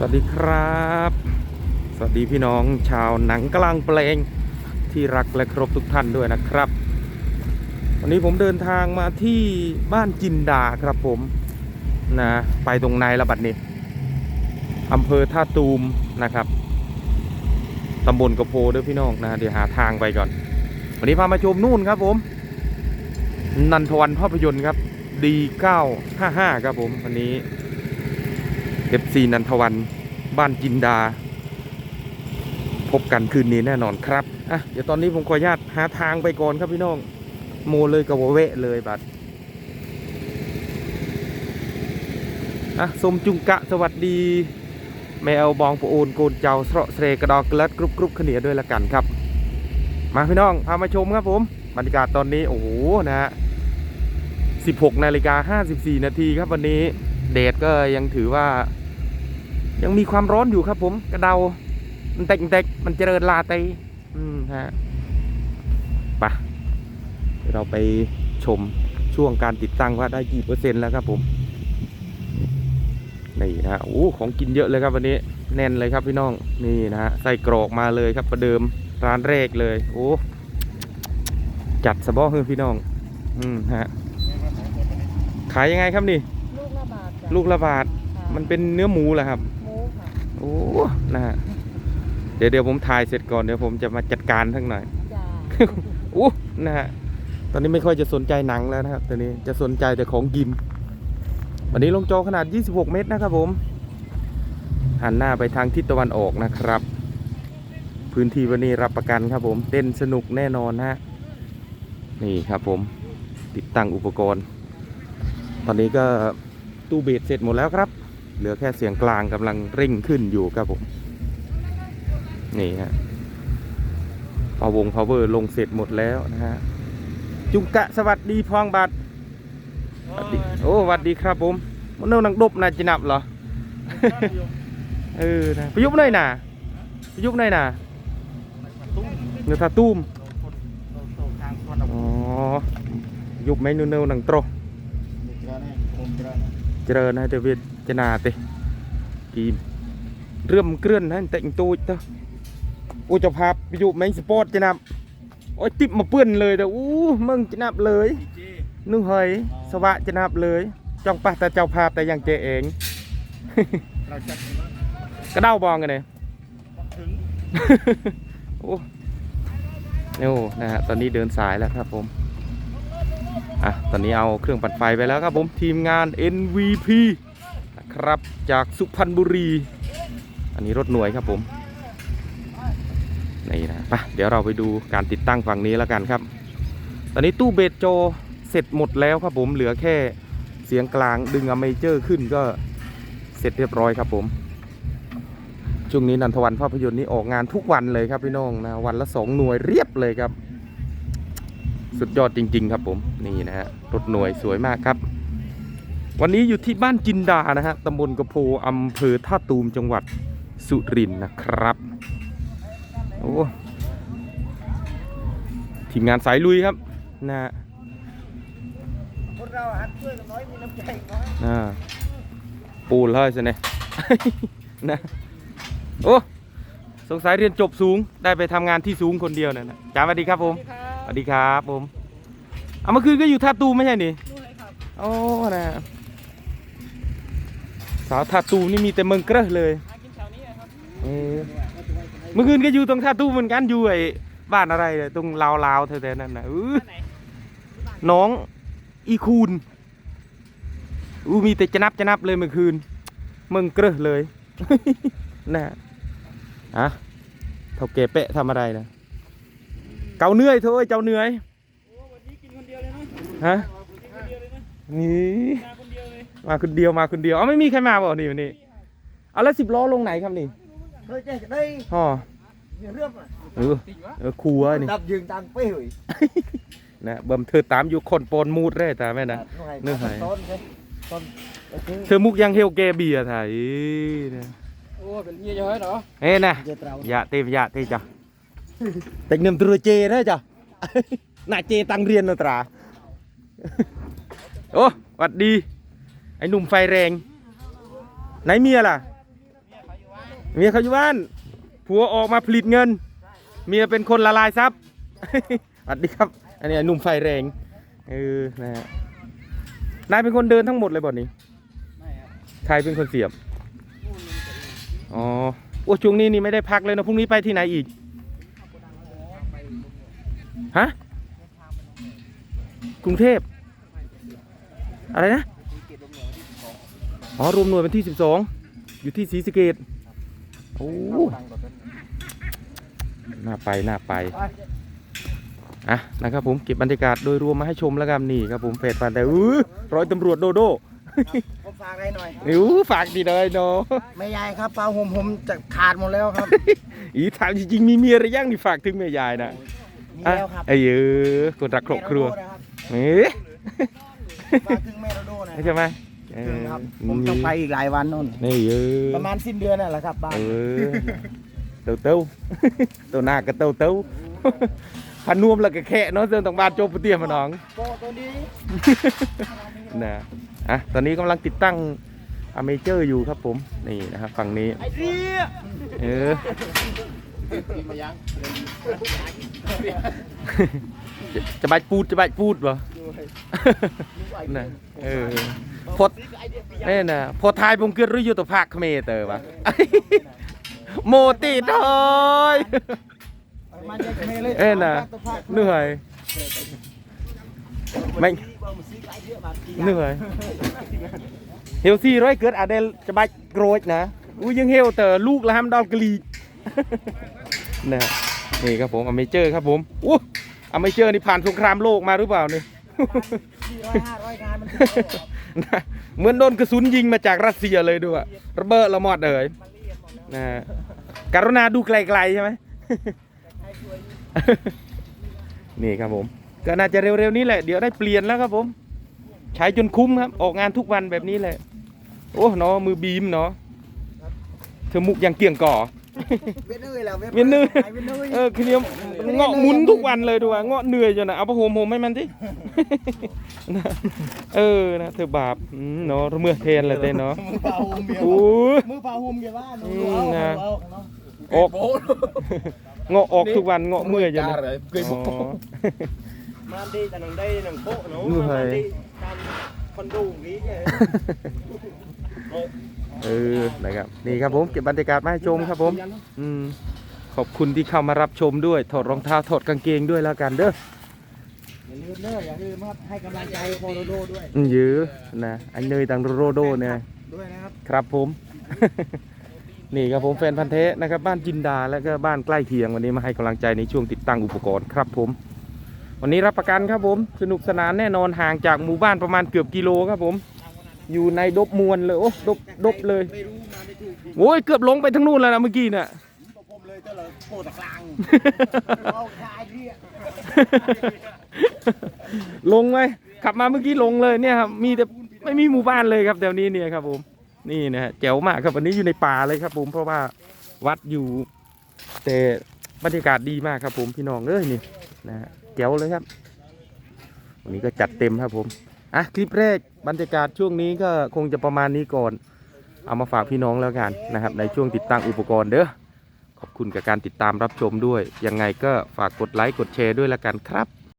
สวัสดีครับ สวัสดีพี่น้องชาวหนังกลางเพลงที่รักและเคารพทุกท่านด้วยนะครับ วันนี้ผมเดินทางมาที่บ้านจินดาครับผมนะไปตรงในละบัดนี้อำเภอท่าตูมนะครับตำบลกระโพด้วยพี่น้องนะเดี๋ยวหาทางไปก่อน วันนี้พามาชมนู่นครับผม นันทวันภาพยนตร์ครับ D955 ครับผมวันนี้ FC นันทวันบ้านจินดา พบกันคืนนี้แน่นอนครับอะเดี๋ยวตอนนี้ผมขออนุญาตหาทางไปก่อนครับพี่น้อง โมเลยกับวเวะเลยบัดอะสมจุงกะสวัสดี แมวบองปะโอนโกนเจ้าสระเสรกระดอกเกลัดกรุบกรุบขเนียด้วยละกันครับ มาพี่น้องพามาชมครับผมบรรยากาศตอนนี้โอ้โหนะฮะ16นาฬิกา54นาทีครับวันนี้เดดก็ยังถือว่า ยังมีความร้อนอยู่ครับผมกระเดา มันเต็กเต็กมันเจริญลาเตยอืมฮะไปะเดี๋ยวเราไปชมช่วงการติดตั้งว่าได้กี่เปอร์เซ็นต์แล้วครับผมนี่นะฮะโอ้ของกินเยอะเลยครับวันนี้แน่นเลยครับพี่น้องนี่นะฮะใส่กรอกมาเลยครับประเดิมร้านแรกเลย โอ้จัดสะบ้อคือพี่น้อง อืมฮะขายยังไงครับนี่ ลูกละบาทจ้ะลูกละบาทค่ะมันเป็นเนื้อหมูเหรอครับหมูค่ะ โอ้นะฮะเดี๋ยวเดี๋ยวผมถ่ายเสร็จก่อนเดี๋ยวผมจะมาจัดการทั้งหน่อยจ้าโอ้นะฮะตอนนี้ไม่ค่อยจะสนใจหนังแล้วนะครับตอนนี้จะสนใจแต่ของกิน วันนี้ลงจอขนาด 26 เมตรนะครับผม หันหน้าไปทางทิศตะวันออกนะครับ พื้นที่วันนี้รับประกันครับผมเต้นสนุกแน่นอนฮะนี่ครับผมติดตั้งอุปกรณ์ ตอนนี้ก็ตู้เบสเสร็จหมดแล้วครับ เหลือแค่เสียงกลางกำลังเร่งขึ้นอยู่ครับผม นี่ฮะพอวงพาวเวอร์ลงเสร็จหมดแล้วนะฮะ จุงกะสวัสดีพองบัตรสวัสดีโอ้สวัสดีครับผมมันเน่านังดบนาจินับเหรอเออนะประยุกต์หน่อยน่ะประยุกต์หน่อยน่ะเนื้อทาตุ้มอ๋อยุบไหมนู่นเน่านังโตรเจริญนะเดวิด เจนาเตกีเรื่มเกลื่อนนะแต่งตัวเตอโอ้จะภาพประยุกต์ไหมสปอร์ตเจนับโอ้ยติบมาเปื้อนเลยแต่อู้มึงเจนับเลยนึกเฮยสวะเจนับเลยจ้องปะแต่เจ้าภาพแต่ยังเจเองกระเด้าบองกันเลยโอ้โอ้นะฮะตอนนี้เดินสายแล้วครับผมอะตอนนี้เอาเครื่องปั่นไฟไปแล้วครับผมทีมงาน NVP นะครับ จากสุพรรณบุรี อันนี้รถหน่วยครับผมนี่นะไปเดี๋ยวเราไปดูการติดตั้งฝั่งนี้แล้วกันครับ ตอนนี้ตู้เบสโจเสร็จหมดแล้วครับผมเหลือแค่เสียงกลางดึงอเมเจอร์ขึ้นก็เสร็จเรียบร้อยครับผมช่วงนี้นันทวันภาพยนตร์นี้ออกงานทุกวันเลยครับพี่น้องนะวันละสองหน่วยเรียบเลยครับ สุดยอดจริง ๆ ครับผมนี่นะฮะรถหน่วยสวยมากครับ วันนี้อยู่ที่บ้านจินดานะฮะตำบลกระโพอำเภอท่าตูมจังหวัดสุรินทร์นะครับ โอ้ทีมงานสายลุยครับนะฮะคนเราหัดช่วยกันน้อยมีน้ำใจน้อยอ่าปูนเลยสิเนี่ยนะโอ้สงสัยเรียนจบสูงได้ไปทำงานที่สูงคนเดียวนะนะจ้าสวัสดีครับผมสวัสดีครับผมเอาเมื่อคืนก็อยู่ท่าตูมไม่ใช่นี่นู่นเลยครับโอ้นะ สาวท่าตูมนี่มีแต่เมืองเกระเลยหากินแถวนี้ครับเออเมื่อคืนก็อยู่ตรงท่าตูมเหมือนกันอยู่ไอ้บ้านอะไรเลยตรงลาวลาวๆแถวๆนั้นนะอื้อไหนน้องอีคูนอู้มีแต่จะนับจะนับเลยเมื่อคืนเมืองเกระเลยนะอะเท่าเกเปะทำอะไรนะเกาเหนื่อยเถอะเอ้ยเจ้าเหนื่อยโอ้วันนี้กินคนเดียวเลยนะฮะกิน มาคนเดียวเลยมาคนเดียวมาคนเดียวเอาไม่มีใครมาบ่นี่วันนี้เอาแล้วสิบล้อลงไหนครับนี่เฮ้ยเจ๊ได้อ๋อเรื่องอะเออเออครัวนี่ดับยืงตังเป้ยนะเบิ่มเธอตามอยู่คนโปนมูดเร่ตาแม่นะนึกให้ต้นเลยต้นโอเคเธอมุกยังเฮลเกเบียร์ไทยนะโอ้เป็นเมียเยอะเหรอเอ้นะเจ๊เตราอย่าเต็มอย่าเต็มจ้ะแต่เงินตัวเจนะจ้ะน่าเจตังเรียนนะตราโอ้หวัดดี ไอ้หนุ่มไฟแรง ไหนเมียล่ะ เมียเขาอยู่บ้าน ผัวออกมาผลิตเงิน เมียเป็นคนละลายทรัพย์สวัสดีครับ อันนี้หนุ่มไฟแรง เออ นะฮะ นายเป็นคนเดินทั้งหมดเลยบ่นี้ใครเป็นคนเสียบ อ๋อ โอ้ช่วงนี้นี่ไม่ได้พักเลยนะพรุ่งนี้ไปที่ไหนอีก ฮะ กรุงเทพ อะไรนะ อ๋อรวมหน่วยเป็นที่สิบสองอยู่ที่ศรีสะเกดโอ้น่าไปน่าไปอะนะครับผมเก็บบรรยากาศโดยรวมมาให้ชมแล้วกันนี่ครับผมเฟดฟันแต่อื้อร้อยตำรวจโดโดผมฝากอะไรหน่อยอิ๋วฝากดีเลยเนาะไม่ยายครับปลาห่มผมจะขาดหมดแล้วครับ อีถามจริงๆมีเมียหรือยังนี่ฝากถึงแม่ยายนะมีแล้วครับไอ้เออคนรักครอบครัวแม่โดโดนะครับเอ๊ะฝากถึงแม่โดโดหนะใช่ไหมเอ ถึงอครับ ผมต้องไปอีกหลายวันนู่น นี่เออประมาณสิ้นเดือนนั่นแหละครับบ้าน เออเต้าเต้าตัวหน้าก็เต้าเต้าพันนวมแล้วก็แค่เนาะเดินตรงบ้านโจปเตียมาน้องโปตัวนี้นะอะตอนนี้กำลังติดตั้งอเมเจอร์อยู่ครับผม นี่นะครับฝั่งนี้ไอ้เหี้ยเออมายังจะจะบายปูดจะบายปูดวะ น่ะเออพดนี่น่ะพอทายผมเกิดรู้อยู่ตัวภาคเขมรเตอวะโมติดอยเลยเอ้ยน่ะเหนื่อยไม่เหนื่อยเฮลซี่ร้อยเกิดอาเดลจะบายโกรธนะอู้ยังเฮลเตอลูกละห้ามดอลกลีนะนี่ครับผมอเมเจอร์ครับผมอู้อเมเจอร์นี่ผ่านสงครามโลกมาหรือเปล่าเนี่ย สี่ร้อยห้าร้อยงานมันถึงแล้วเหรอนะเหมือนโดนกระสุนยิงมาจากรัสเซียเลยด้วยระเบิดละหมอดเลยนะฮะกรุณาดูไกลๆใช่ไหมนี่ครับผมก็น่าจะเร็วๆนี้แหละเดี๋ยวได้เปลี่ยนแล้วครับผม ใช้จนคุ้มครับ ออกงานทุกวันแบบนี้แหละโอ้เนาะมือบีมเนาะเธอมุกยังเกี่ยงก่อ เวียนเนยแล้วเวียนเนยเวียนเนย เออคือเนี่ยเงาะหมุนทุกวันเลยดูว่าเงาะเหนื่อยจนนะเอาผ้าห่มห่มให้มันสินะเออนะเธอบาปอืมเนาะเมื่อเทนเลยเต้นเนาะมือเปล่าหุ่มเบียร์โอ้ย มือเปล่าหุ่มเบียร์ว่าหนูอืมเอานะเอาเอาออกเงาะออกทุกวันเงาะเมื่อยจนนะอ๋อ มาดีแต่หนังได้หนังโป๊ะหนูเหนื่อยมาดีตามคอนโดอย่างนี้ไงเออนะครับนี่ครับผมเก็บบรรยากาศมาให้ชมครับผม อืม ขอบคุณที่เข้ามารับชมด้วย ถอดรองเท้าถอดกางเกงด้วยแล้วกันเด้ออย่าลืมเนอะอย่าลืมครับให้กำลังใจโคโรโดด้วยอืมยื้อนะอันเนยตังโรโดเนี่ยด้วยนะครับครับผม นี่ครับผมแฟนพันธ์แท้นะครับ บ้านจินดาแล้วก็บ้านใกล้เคียงวันนี้มาให้กำลังใจในช่วงติดตั้งอุปกรณ์ครับผม วันนี้รับประกันครับผม สนุกสนานแน่นอนห่างจากหมู่บ้านประมาณเกือบกิโลครับผม อยู่ในดบมวลเลยโอ้ดบดบเลยไม่รู้มาไม่ถูกโอ้ยเกือบลงไปทั้งนู่นแล้วนะเมื่อกี้น่ะ ลงเอาคายเรียลงไหมขับมาเมื่อกี้ลงเลยเนี่ยครับมีแต่ไม่มีหมู่บ้านเลยครับแถวนี้เนี่ยครับผมนี่นะฮะแจ๋วมากครับวันนี้อยู่ในป่าเลยครับ ผมเพราะว่าวัดอยู่ แต่บรรยากาศดีมากครับ ผมพี่น้องเอ้ยนี่นะฮะแจ๋วเลยครับ วันนี้ก็จัดเต็มครับผมอะคลิปแรกบรรยากาศช่วงนี้ก็คงจะประมาณนี้ก่อน เอามาฝากพี่น้องแล้วกันนะครับ ในช่วงติดตั้งอุปกรณ์เด้อ ขอบคุณกับการติดตามรับชมด้วย ยังไงก็ฝากกดไลค์กดแชร์ด้วยละกันครับ